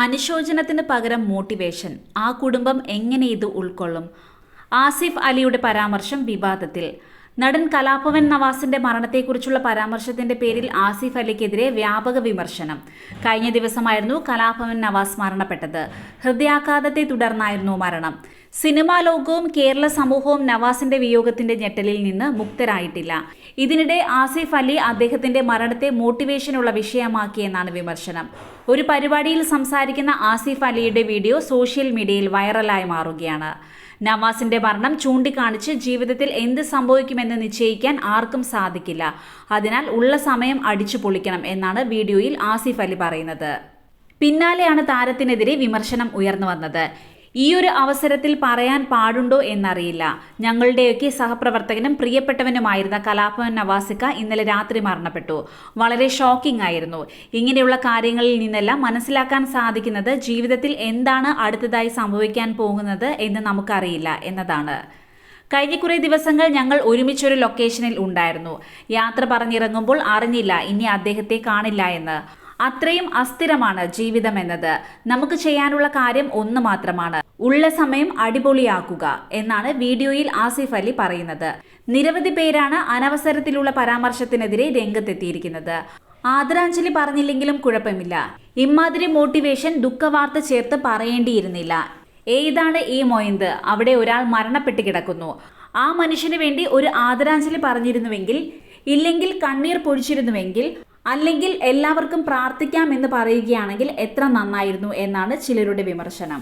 അനുശോചനത്തിന് പകരം മോട്ടിവേഷൻ. ആ കുടുംബം എങ്ങനെ ഇത് ഉൾക്കൊള്ളും? ആസിഫ് അലിയുടെ പരാമർശം വിവാദത്തിൽ. നടൻ കലാഭവൻ നവാസിന്റെ മരണത്തെക്കുറിച്ചുള്ള പരാമർശത്തിന്റെ പേരിൽ ആസിഫ് അലിക്കെതിരെ വ്യാപക വിമർശനം. കഴിഞ്ഞ ദിവസമായിരുന്നു കലാഭവൻ നവാസ് മരണപ്പെട്ടത്. ഹൃദയാഘാതത്തെ തുടർന്നായിരുന്നു മരണം. സിനിമാ ലോകവും കേരള സമൂഹവും നവാസിന്റെ വിയോഗത്തിന്റെ ഞെട്ടലിൽ നിന്ന് മുക്തരായിട്ടില്ല. ഇതിനിടെ ആസിഫ് അലി അദ്ദേഹത്തിന്റെ മരണത്തെ മോട്ടിവേഷനുള്ള വിഷയമാക്കിയെന്നാണ് വിമർശനം. ഒരു പരിപാടിയിൽ സംസാരിക്കുന്ന ആസിഫ് അലിയുടെ വീഡിയോ സോഷ്യൽ മീഡിയയിൽ വൈറലായി മാറുകയാണ്. നവാസിന്റെ മരണം ചൂണ്ടിക്കാണിച്ച് ജീവിതത്തിൽ എന്ത് സംഭവിക്കുമെന്ന് നിശ്ചയിക്കാൻ ആർക്കും സാധിക്കില്ല. അതിനാൽ ഉള്ള സമയം അടിച്ചു പൊളിക്കണം എന്നാണ് വീഡിയോയിൽ ആസിഫ് അലി പറയുന്നത്. പിന്നാലെയാണ് താരത്തിനെതിരെ വിമർശനം ഉയർന്നു വന്നത്. ഈ ഒരു അവസരത്തിൽ പറയാൻ പാടുണ്ടോ എന്നറിയില്ല. ഞങ്ങളുടെയൊക്കെ സഹപ്രവർത്തകനും പ്രിയപ്പെട്ടവനുമായിരുന്ന കലാഭവൻ നവാസിക്ക ഇന്നലെ രാത്രി മരണപ്പെട്ടു. വളരെ ഷോക്കിംഗ് ആയിരുന്നു. ഇങ്ങനെയുള്ള കാര്യങ്ങളിൽ നിന്നെല്ലാം മനസ്സിലാക്കാൻ സാധിക്കുന്നത് ജീവിതത്തിൽ എന്താണ് അടുത്തതായി സംഭവിക്കാൻ പോകുന്നത് എന്ന് നമുക്കറിയില്ല എന്നതാണ്. കഴിഞ്ഞ കുറേ ദിവസങ്ങൾ ഞങ്ങൾ ഒരുമിച്ചൊരു ലൊക്കേഷനിൽ ഉണ്ടായിരുന്നു. യാത്ര പറഞ്ഞിറങ്ങുമ്പോൾ അറിഞ്ഞില്ല ഇനി അദ്ദേഹത്തെ കാണില്ല എന്ന്. അത്രയും അസ്ഥിരമാണ് ജീവിതം എന്നത്. നമുക്ക് ചെയ്യാനുള്ള കാര്യം ഒന്ന് മാത്രമാണ്. ഉള്ള സമയം അടിപൊളിയാക്കുക എന്നാണ് വീഡിയോയിൽ ആസിഫ് അലി പറയുന്നത്. നിരവധി പേരാണ് അനവസരത്തിലുള്ള പരാമർശത്തിനെതിരെ രംഗത്തെത്തിയിരിക്കുന്നത്. ആദരാഞ്ജലി പറഞ്ഞില്ലെങ്കിലും കുഴപ്പമില്ല. ഇമാതിരി മോട്ടിവേഷൻ ദുഃഖവാർത്ത ചേർത്ത് പറയേണ്ടിയിരുന്നില്ല. ഏതാണ് ഈ മൊയന്ത്? അവിടെ ഒരാൾ മരണപ്പെട്ട് കിടക്കുന്നു. ആ മനുഷ്യന് വേണ്ടി ഒരു ആദരാഞ്ജലി പറഞ്ഞിരുന്നുവെങ്കിൽ ഇല്ലെങ്കിൽ കണ്ണീർ പൊഴിച്ചിരുന്നുവെങ്കിൽ അല്ലെങ്കിൽ എല്ലാവർക്കും പ്രാർത്ഥിക്കാം എന്ന് പറയുകയാണെങ്കിൽ എത്ര നന്നായിരുന്നു എന്നാണ് ചിലരുടെ വിമർശനം.